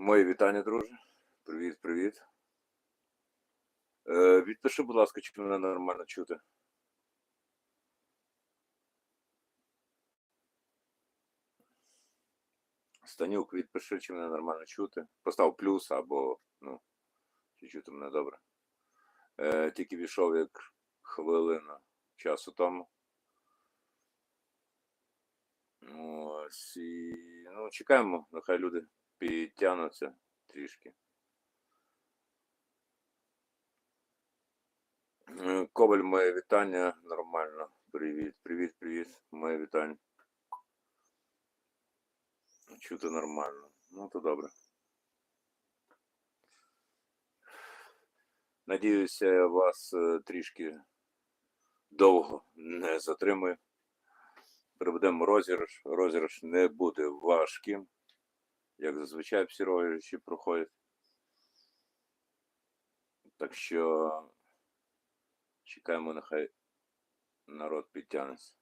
Мої вітання, друже. Привіт, привіт. Е, відпиши, будь ласка, чи мене нормально чути. Станюк, відпиши, чи мене нормально чути. Постав плюс або, ну, чи чути мене добре. Е, тільки війшов як хвилина часу тому. Ось і ну, чекаємо, нехай люди підтягнуться трішки. Е, Коваль, моє вітання. Нормально. Привіт, привіт, привіт. Моє вітання. Чути нормально. Ну, то добре. Надіюся, я вас е, трішки довго не затримую. Проведемо розіграш. Розіграш не буде важким, як зазвичай всі проходять. Так що чекаємо, нехай народ підтягнеться.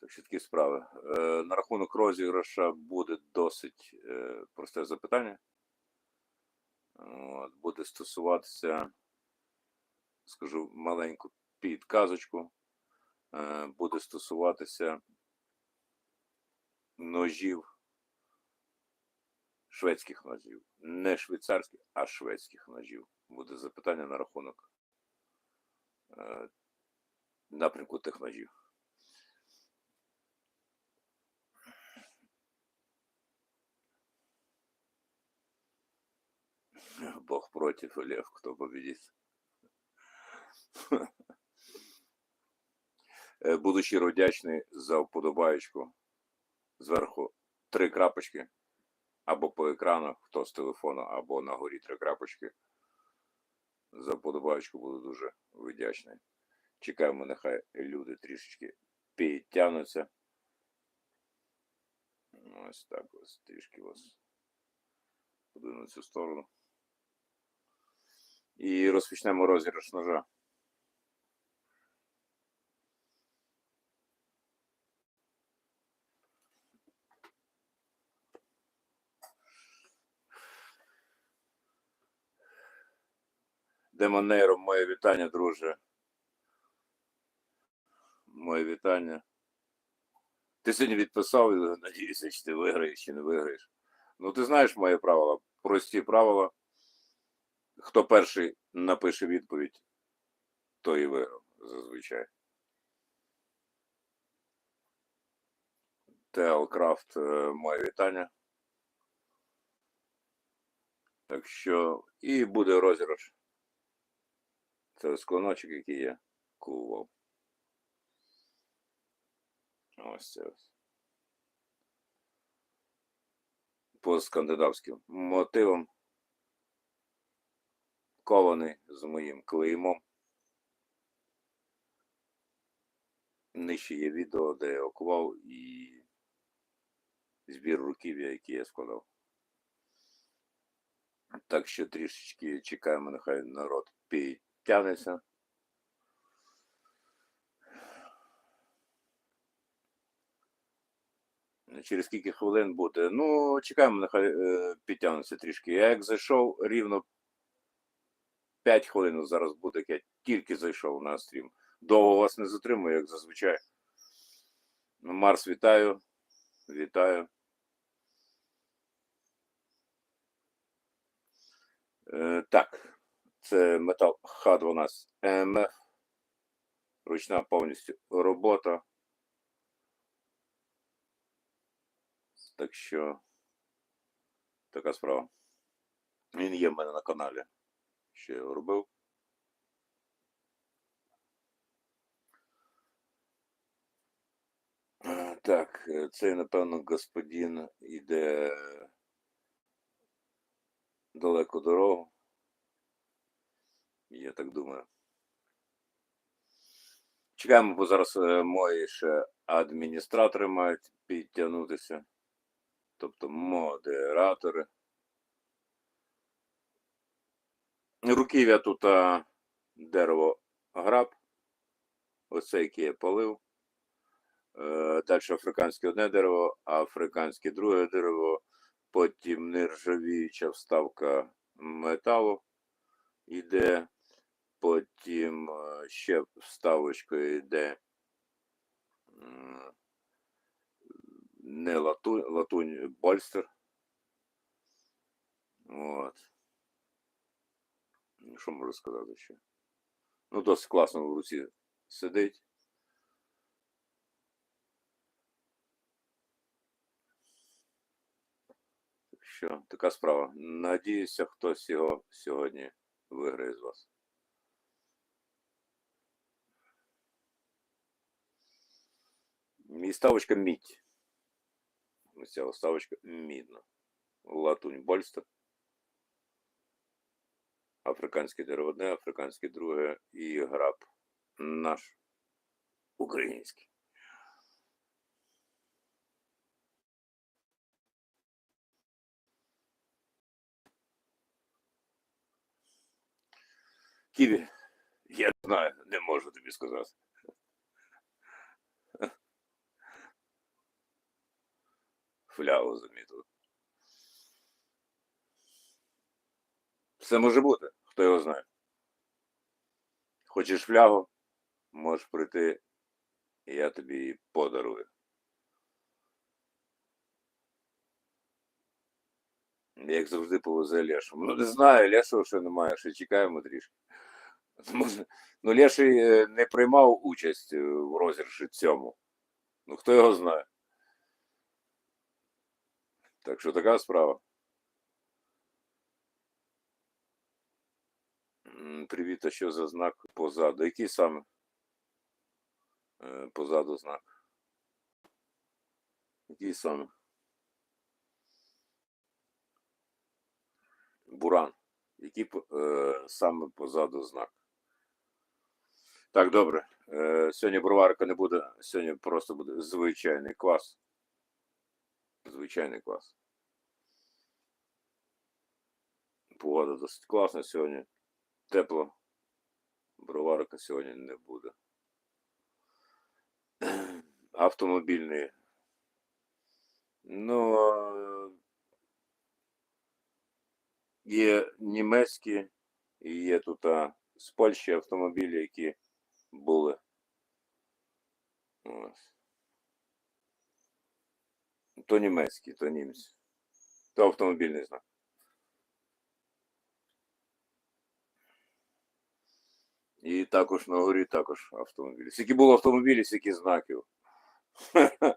Так що такі справи. Е, на рахунок розіграша буде досить е, просте запитання. От, буде стосуватися, скажу маленьку підказочку, е, буде стосуватися ножів, шведських ножів. Не швейцарських, а шведських ножів. Буде запитання на рахунок е, напрямку тих ножів. Бог против, Лев, кто победит. Е, Буду щиро вдячний за вподобаєчку. Зверху три крапочки. Або по екрану, хто з телефону, або на горі три крапочки. За вподобаєчку буду дуже вдячний. Чекаємо, нехай люди трішечки підтягнуться. Ось так ось трішки вас подивимо на цю сторону. І розпочнемо розіграш ножа. Демонейро, моє вітання, друже. Моє вітання. Ти сьогодні відписав, надіюся, чи ти виграєш, чи не виграєш. Ну, ти знаєш мої правила, прості правила. Хто перший напише відповідь, той і виграв зазвичай. Теалкрафт, е, моє вітання. Так що і буде розіграш. Це ось клоночок, який я кував. Ось це ось. По скандинавським мотивам. Кований з моїм клеймом. Нижче є відео, де я окував і збір руків'я, який я складав. Так що трішечки чекаємо, нехай народ підтягнеться. Через скільки хвилин буде. Ну, чекаємо, нехай е, підтягнеться трішки. Я як зайшов рівно 5 хвилин зараз буде, як я тільки зайшов на стрім. Довго вас не затримую, як зазвичай. Ну, Марс, вітаю. Вітаю. Е, так, це метал Х12 МФ. Ручна повністю робота. Так що така справа. Він є в мене на каналі. Що я його робив. Так, е, цей, напевно, господин іде далеку дорогу. Я так думаю. Чекаємо, бо зараз е, мої ще адміністратори мають підтягнутися, тобто модератори. Руків'я тут а, дерево граб. Оце, яке я полив. Е, Далі африканське одне дерево, африканське друге дерево, потім нержавіюча вставка металу йде, потім е, ще вставочкою йде м, не латунь, латунь больстер. От. Ну, Що можу сказати ще? Ну, досить класно в руці сидить. Так що, така справа. Надіюся, хтось його сьогодні виграє з вас. І ставочка мідь. Ось ця ставочка мідна. Латунь больстер. Африканське дерево одне, африканське друге і граб наш український. Ківі, я знаю, не можу тобі сказати. Фляву замітив. Все може бути, хто його знає. Хочеш флягу, можеш прийти, і я тобі її подарую. Як завжди повезе Лешу. Ну не знаю, Лешого ще немає, ще чекаємо трішки. Ну, Леший е, не приймав участь е, в розіграші цьому. Ну хто його знає. Так що така справа. Привіт, а що за знак позаду? Який саме? Е, Позаду знак. Який саме? Буран. Який е, саме позаду знак? Так, добре. Е, сьогодні броварка не буде, сьогодні просто буде звичайний квас. Звичайний квас. Погода досить класна сьогодні. Тепло. Броварка сьогодні не буде. Автомобільний. Ну, є німецькі, і є тут а, з Польщі автомобілі, які були. Ось. То німецькі, то німці. То автомобільний знак. І також на горі також автомобілі. Скільки було автомобілів, скільки знаків.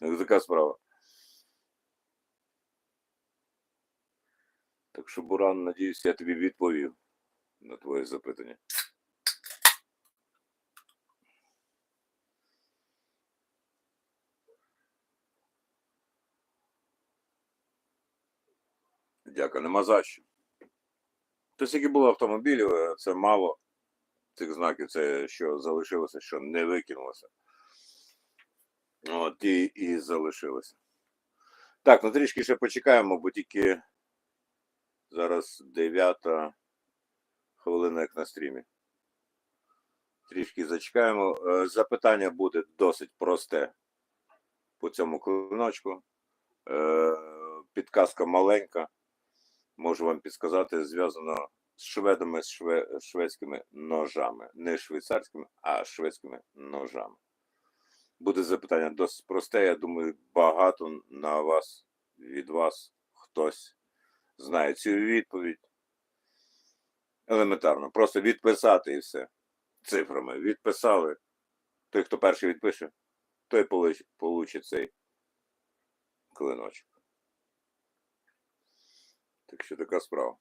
Така справа. Так що, Буран, надіюсь, я тобі відповів на твоє запитання. Дякую, нема за що. То скільки було автомобілів, е, це мало цих знаків, це що залишилося, що не викинулося. От і, і залишилося. Так, ну трішки ще почекаємо, бо тільки зараз 9 хвилина як на стрімі. Трішки зачекаємо. Е, Запитання буде досить просте по цьому клиночку. Е, Підказка маленька. Можу вам підсказати, зв'язано з шведами, з шве, шведськими ножами. Не швейцарськими, а шведськими ножами. Буде запитання досить просте. Я думаю, багато на вас від вас хтось знає цю відповідь. Елементарно. Просто відписати і все. Цифрами. Відписали. Той, хто перший відпише, той получить цей клиночок. Так що така справа.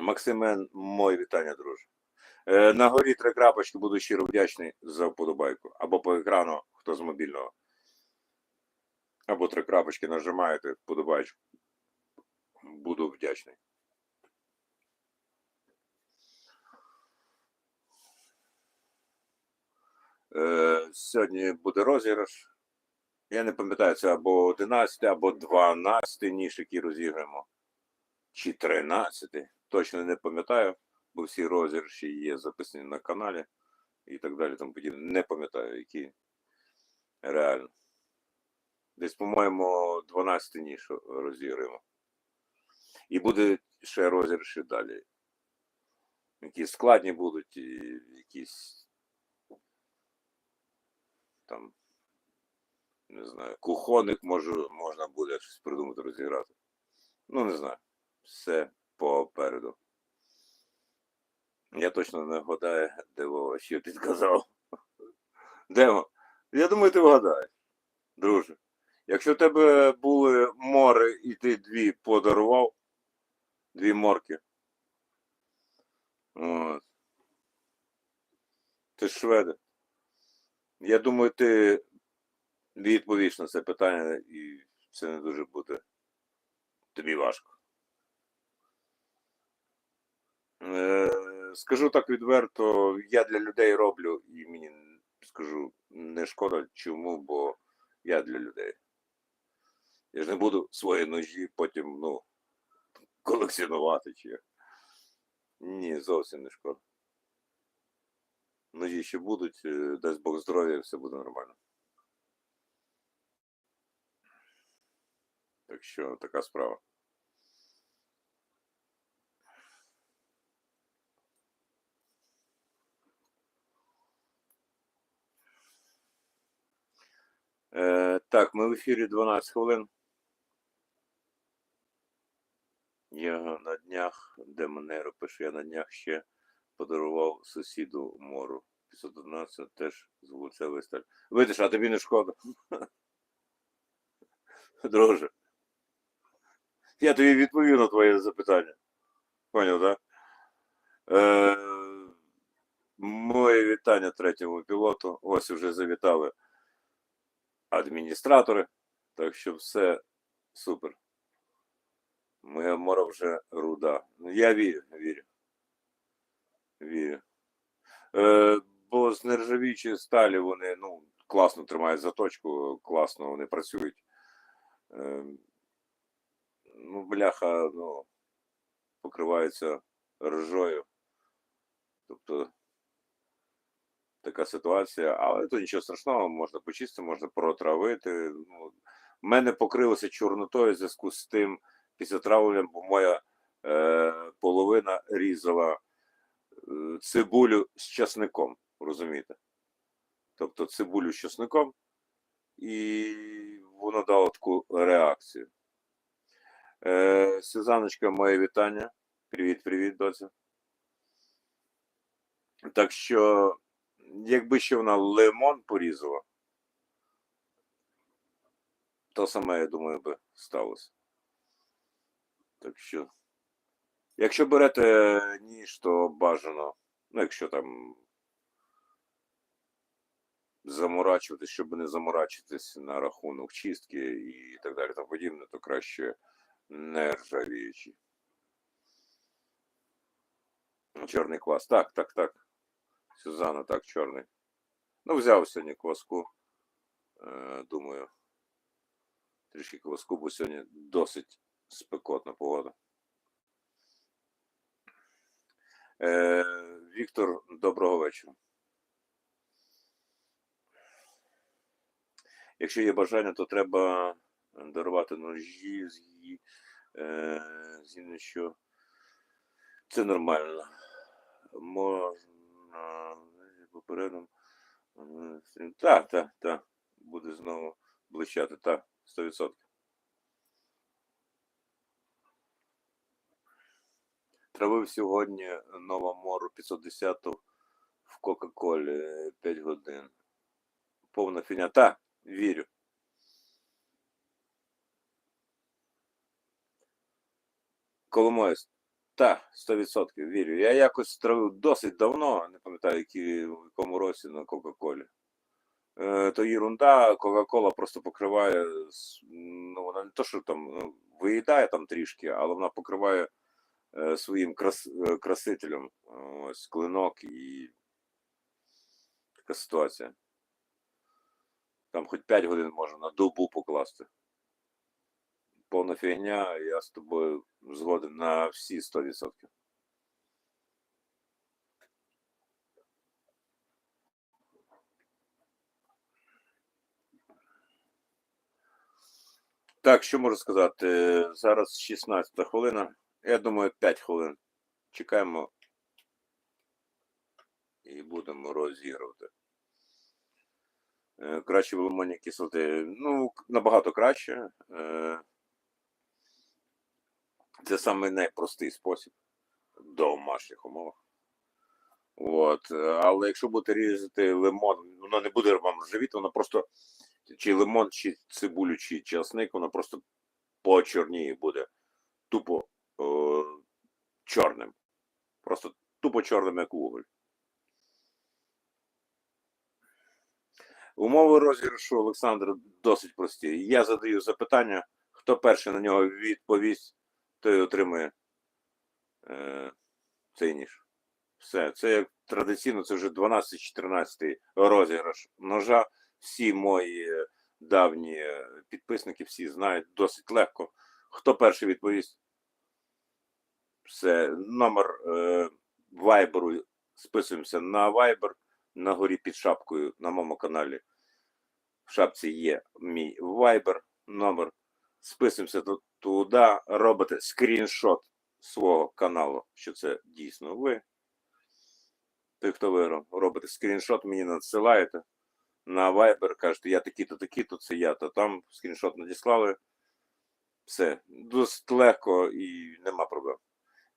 Максимен, моє вітання, друже. Е, на горі три крапочки буду щиро вдячний за вподобайку. Або по екрану, хто з мобільного. Або три крапочки нажимаєте, вподобайку. Буду вдячний. Е, сьогодні буде розіграш. Я не пам'ятаю, це або 11, або 12 ніж, які розіграємо. Чи 13. Точно не пам'ятаю. бо всі розіграші є записані на каналі і так далі. Там подібне. Не пам'ятаю, які реально. Десь, по-моєму, 12 ніж розіграємо. І буде ще розіграші далі. Які складні будуть, і якісь там, не знаю, кухонник може, можна буде щось придумати розіграти. Ну, не знаю. Все попереду. Я точно не вгадаю, де Вова що підказав. Демо, я думаю, ти вгадаєш, друже. Якщо в тебе були море і ти дві подарував, дві морки. От. Ти ж шведи. Я думаю, ти відповіш на це питання, і це не дуже буде тобі важко. Е, скажу так відверто, я для людей роблю, і мені скажу не шкода чому, бо я для людей. Я ж не буду свої ножі потім, ну, колекціонувати чи. Ні, зовсім не шкода. Ножі ще будуть, е, дасть Бог здоров'я, все буде нормально. Так що така справа. Е, так, ми в ефірі 12 хвилин. Я на днях, де Монеро пише, я на днях ще подарував сусіду мору. 511 теж з вулицевої сталь. Видиш, а тобі не шкода. Друже. Я тобі відповів на твоє запитання. Поняв, так? Е, моє вітання третьому пілоту. Ось вже завітали адміністратори. Так що все супер. Моя мора вже руда. Я вірю, вірю. Вірю. Е, бо з нержавіючої сталі вони ну, класно тримають заточку, класно вони працюють. Е, ну, бляха, ну, покриваються ржою. Тобто така ситуація, але то нічого страшного, можна почистити, можна протравити. Ну, мене покрилося чорнотою в зв'язку з тим після травлення, бо моя е, половина різала е, цибулю з часником, розумієте? Тобто цибулю з часником, і воно дало таку реакцію. Е, Сюзаночка, моє вітання. Привіт, привіт, доця. Так що, якби ще вона лимон порізала, то саме, я думаю, би сталося. Так що, якщо берете ніж, то бажано, ну, якщо там заморачуватись, щоб не заморачуватись на рахунок чистки і так далі, тому подібне, то краще не ржавіючі. Чорний квас. Так, так, так. Сюзанна, так, чорний. Ну, взяв сьогодні кваску. Е, думаю, трішки кваску, бо сьогодні досить спекотна погода. Е, Віктор, доброго вечора. Якщо є бажання, то треба дарувати ножі з її, е, згідно що це нормально. Можна попередом. Так, так, так. Буде знову блищати, так, 100%. Травив сьогодні нова мору 510 в Кока-Колі 5 годин. Повна фіня. Так, вірю. Коломоєць. Так, 100% вірю. Я якось травив досить давно, не пам'ятаю, які, в якому році на Кока-Колі. Е, то ерунда, Кока-Кола просто покриває, ну вона не то, що там ну, виїдає там трішки, але вона покриває е, своїм крас, е, красителем ось клинок і така ситуація. Там хоч 5 годин можна на добу покласти повна фігня, я з тобою згоден на всі 100%. Так, що можу сказати? Зараз 16 хвилина. Я думаю, 5 хвилин. Чекаємо і будемо розігрувати. Е, краще було мані кислоти. Ну, набагато краще. Е, Е, Це саме найпростий спосіб в домашніх умовах. От. е, Але якщо будете різати лимон, воно не буде вам ржавіти, воно просто чи лимон, чи цибулю, чи часник, воно просто почорніє буде тупо о, чорним. Просто тупо чорним, як уголь. Умови розіграшу Олександр досить прості. Я задаю запитання, хто перший на нього відповість, той отримує е, цей ніж. Все, це як традиційно, це вже 12-14 розіграш ножа. Всі мої давні підписники, всі знають досить легко. Хто перший відповість? Все, номер е, вайберу списуємося на вайбер на горі під шапкою на моєму каналі. В шапці є мій вайбер номер. Списуємося ту- туди, робите скріншот свого каналу, що це дійсно ви. Той, хто виграв, робите скріншот, мені надсилаєте на Viber, кажете, я такий-то, такий-то, це я, то там скріншот надіслали. Все, досить легко і нема проблем.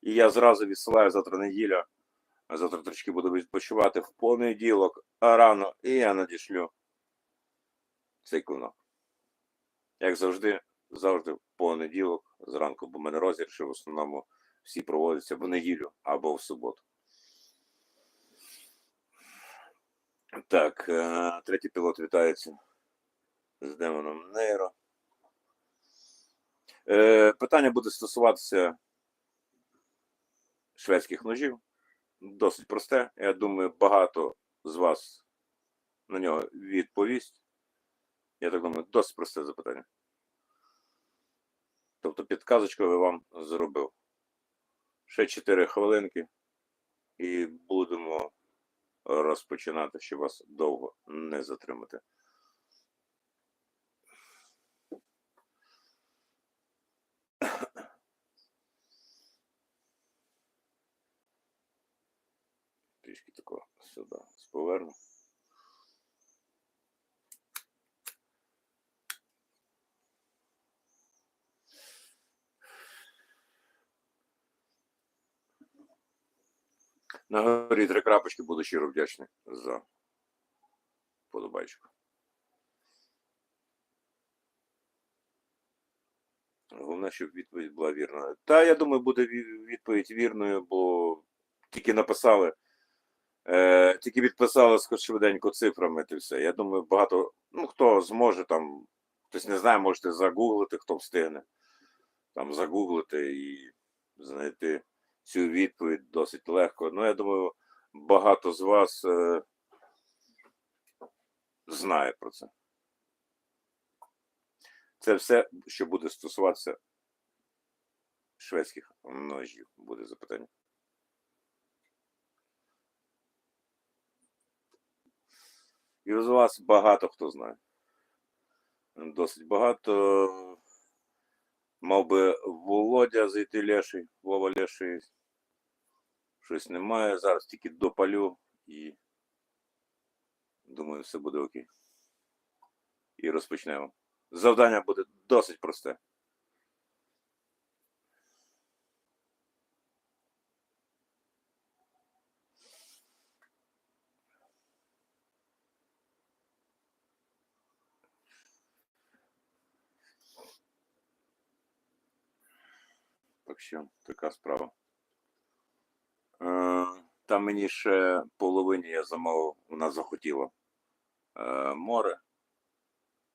І я зразу відсилаю завтра неділя, завтра трішки буду відпочивати в понеділок, рано, і я надішлю цей клинок. Як завжди, завжди в понеділок зранку, бо в мене розіграші в основному всі проводяться в неділю або в суботу. Так, е, третій пілот вітається з демоном Нейро. Е, Питання буде стосуватися шведських ножів. Досить просте. Я думаю, багато з вас на нього відповість. Я так думаю, досить просте запитання. Тобто підказочку я вам зробив. Ще 4 хвилинки і будемо розпочинати, щоб вас довго не затримати. Трішки такого сюди поверну. На горі три крапочки буду щиро вдячний за подобайку. Головне, щоб відповідь була вірною. Та я думаю, буде відповідь вірною, бо тільки написали, е, тільки відписали швиденько цифрами, то все. Я думаю, багато, ну хто зможе там, хтось не знає, можете загуглити, хто встигне. Там загуглити і знайти цю відповідь досить легко. Ну, я думаю, багато з вас е, знає про це. Це все, що буде стосуватися шведських ножів, буде запитання. І з вас багато хто знає. Досить багато. Мав би Володя зайти Леший, Вова Леший. Щось немає. Зараз тільки допалю і думаю, все буде окей. І розпочнемо. Завдання буде досить просте. Так що така справа. Е, Там мені ще половині я замовив, вона захотіла е, море,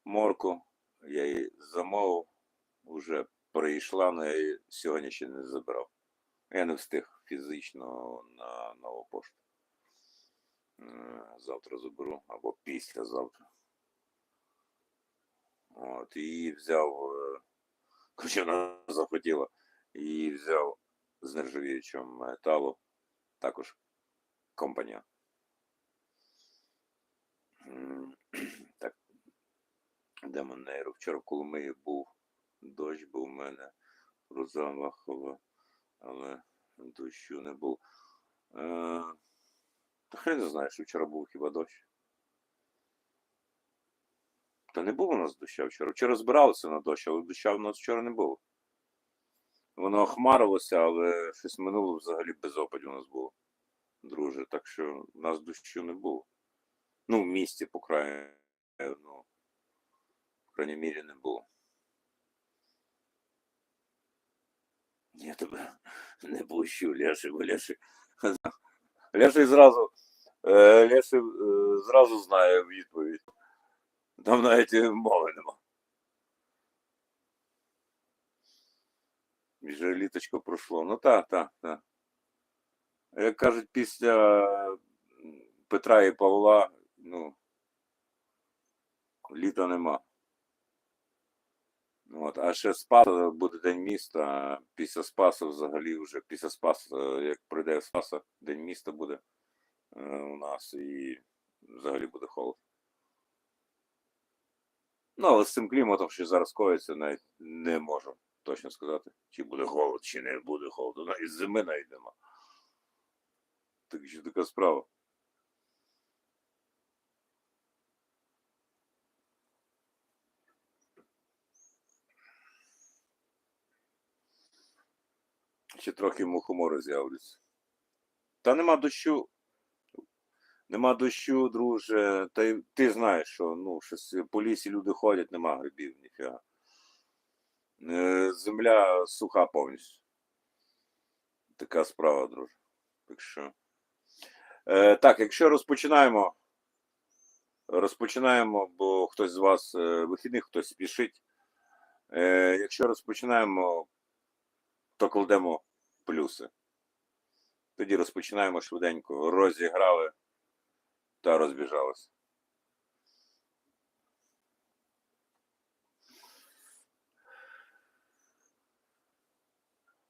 морку. Я її замовив, вже прийшла, але я її сьогодні ще не забрав. Я не встиг фізично на нову пошту. Е, Завтра заберу або післязавтра. От, і взяв, хоча вона захотіла, і взяв з нержавіючого металу також компанія. Так, Демон Нейро. Вчора в Коломиї був дощ був у мене Розамахова, але дощу не було. Е, та хрен не знаю, що вчора був хіба дощ. Та не було у нас доща вчора. Вчора збиралися на дощ, але доща в нас вчора не було. Воно охмарилося, але щось минуло взагалі без опадів у нас було, друже. Так що в нас дощу не було. Ну, в місті, по крайній, ну, в крайній мірі не було. Я тебе не пущу, Ляши, бо Ляши. Ляши зразу, е, Ляши е, зразу знає відповідь. Там навіть мови нема. Вже літочко пройшло. Ну так, так, так. Як кажуть, після Петра і Павла, ну, літа нема. От, а ще Спас буде День міста, після Спаса взагалі вже після Спаса, як пройде Спаса, День міста буде е, у нас і взагалі буде холод. Ну, але з цим кліматом, що зараз коїться, навіть не можу точно сказати, чи буде холод, чи не буде холоду. Навіть зими навіть нема. Так що така справа. Ще трохи мухомори з'являться. Та нема дощу. Нема дощу, друже. Та ти знаєш, що ну, щось по лісі люди ходять, нема грибів, ніфіга. Е, Земля суха повністю. Така справа, друже. Так. Е, так, якщо розпочинаємо. Розпочинаємо, бо хтось з вас е, вихідних, хтось спішить. Е, якщо розпочинаємо, то кладемо плюси. Тоді розпочинаємо швиденько. Розіграли та розбіжалися.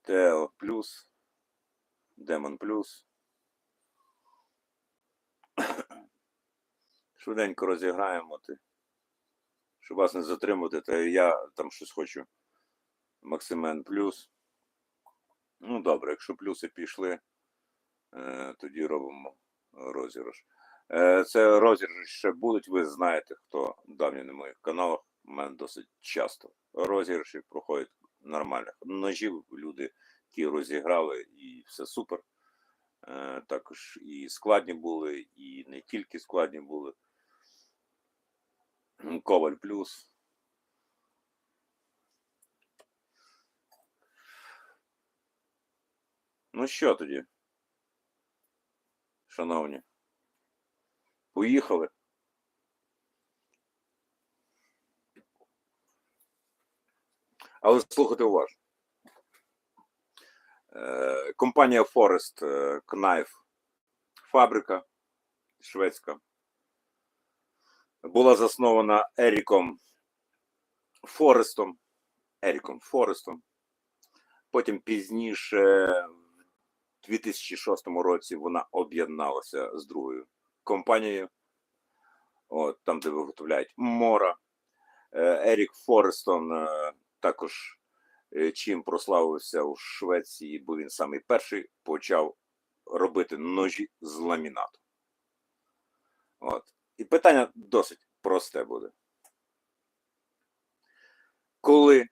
Тео плюс, Демон плюс. Швиденько розіграємо. Щоб вас не затримувати, та я там щось хочу. Максимен плюс. Ну, добре, якщо плюси пішли, е, тоді робимо розіграш. Е, це розіграш ще будуть, ви знаєте, хто давній на моїх каналах. У мене досить часто розіграші проходять нормальних ножів. Люди ті розіграли і все супер. Е, також і складні були, і не тільки складні були. Коваль плюс. Ну що тоді? Шановні? Поїхали. Але слухайте уважно. Е, Компанія Forest е, Knife, фабрика шведська, була заснована Еріком Форестом. Еріком Форестом. Потім пізніше, в 2006 році, вона об'єдналася з другою компанією, от, там, де виготовляють мора. Е, Ерік Форестон е, також е, чим прославився у Швеції, бо він самий перший почав робити ножі з ламінату. От. І питання досить просте буде. Коли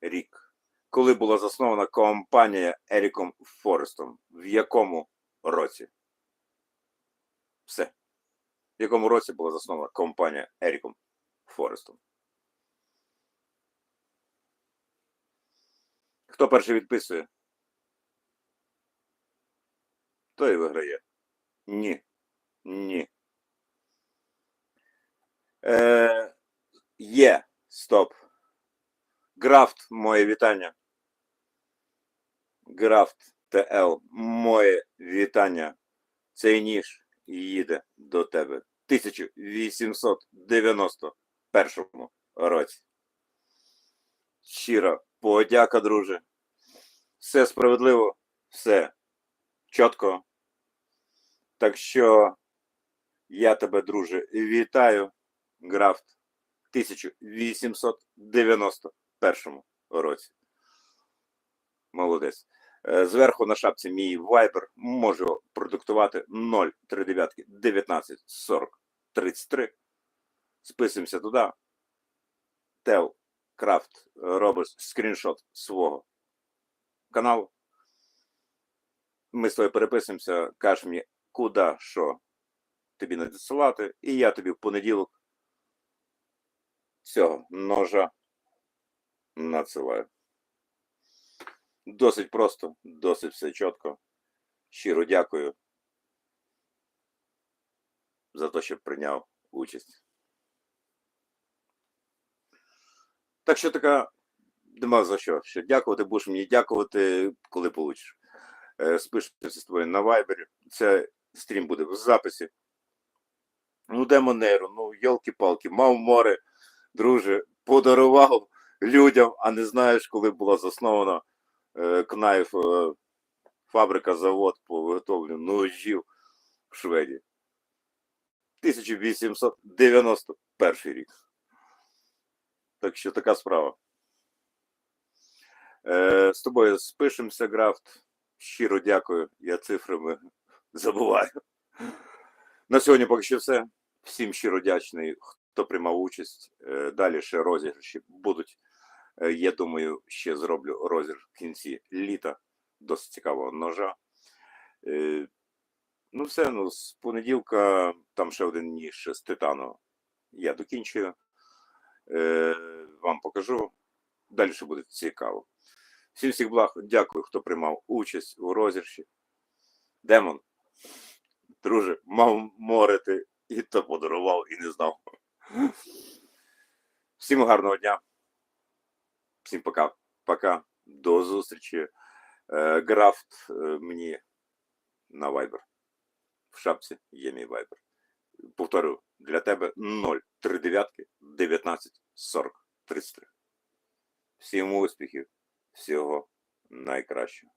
рік, коли була заснована компанія Еріком Форестом, в якому році? Все. В якому році була заснована компанія Еріком Форестом? Хто перший відписує? Той виграє. Ні. Ні. Е, є. Стоп. Графт, моє вітання. Графт ТЛ, моє вітання. Цей ніж їде до тебе. 1891 році. Щира подяка, друже. Все справедливо, все чітко. Так що я тебе, друже, вітаю. Графт 1891 році. Молодець. Е, Зверху на шапці мій Viber можу продиктувати 039 19 40 33. Списуємося туди. Тел Крафт робиш скріншот свого каналу. Ми з тобою переписуємося, кажеш мені, куди що тобі надсилати, і я тобі в понеділок цього ножа надсилаю. Досить просто, досить все чітко. Щиро дякую за те, що прийняв участь. Так що така, нема за що. Ще дякувати, будеш мені дякувати, коли получиш. Е, Спишемося з тобою на Viber. Це стрім буде в записі. Ну, де Монейро, ну, йолки-палки, мав море, друже, подарував людям, а не знаєш, коли була заснована е, Кнаїв е, фабрика, завод по виготовленню ножів в Шведії. 1891 рік. Так що така справа. Е, з тобою спишемося, Графт. Щиро дякую. Я цифрами забуваю. На сьогодні поки що все. Всім щиро вдячний, хто приймав участь. Е, Далі ще розіграші будуть. Е, Я думаю, ще зроблю розіграш в кінці літа. Досить цікавого ножа. Е, Ну, все, ну, з понеділка там ще один ніж з титану. Я докінчую. Е, Вам покажу. Далі буде цікаво. Всім всіх благ. Дякую, хто приймав участь у розіграші. Демон, друже, мав морити і то подарував, і не знав. Всім гарного дня. Всім пока. Пока. До зустрічі. Е, Графт е, мені на Viber. В шапці є мій Viber. Повторю, для тебе 039 19 40 33. Всім успіхів, всього найкращого.